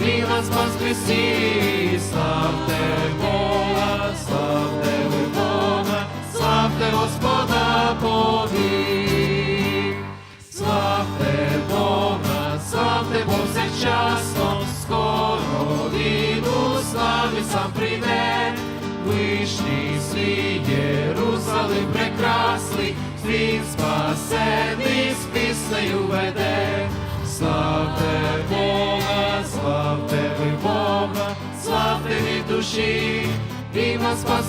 Він нас спас в Христі, славте Бога, славте ви Бога, славте Господа повік. Славте Бога, славте Бог всечасно, скоро він у славі сам прийде. Вишній свій Єрусалим прекрасний, він спасений з піснею веде. Славте від душі, і нас спас